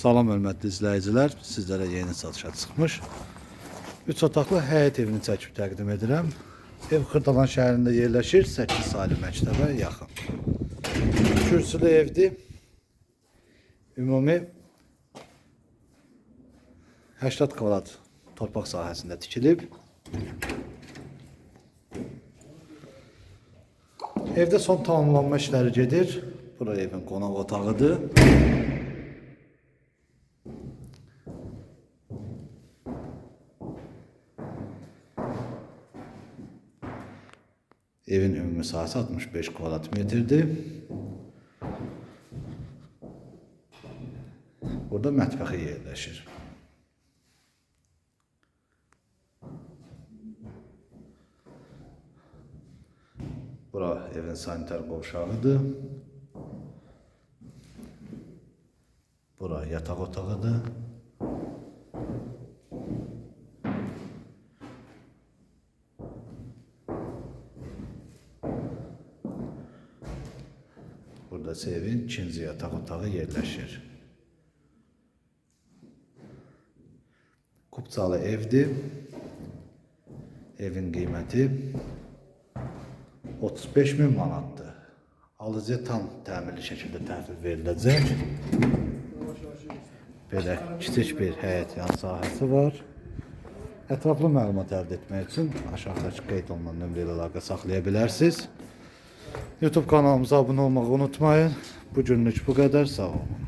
Salam hörmətli izləyicilər, sizlərə yeni satışa çıxmış 3 otaqlı həyət evini çəkib təqdim edirəm. Ev Xırdalan şəhərində yerləşir, 8 saylı məktəbə yaxın. Kürsülü evdir. Ümumi 80 kvadrat torpaq sahəsində tikilib. Evdə son tamamlanma işləri gedir. Bura evin qonaq otağıdır. Evin ümumi sahəsi 65 kvadrat metrdir. Burada mətbəxi yerləşir. Bura evin sanitar qovşağıdır. Bura yataq otağıdır. Burada ise evin ikinci yataq otağı yerləşir. Kupçalı evdir. Evin qiyməti 35 min manatdır. Alıcıya tam təmirli şəkildə təhvil veriləcək. Belə kiçik bir həyət yan sahəsi var. Ətraflı məlumat əldə etmək üçün aşağıdakı qeyd olunan nömrə ilə əlaqə saxlaya bilərsiniz. YouTube kanalımıza abunə olmağı unutmayın. Bu günlük bu qədər. Sağ olun.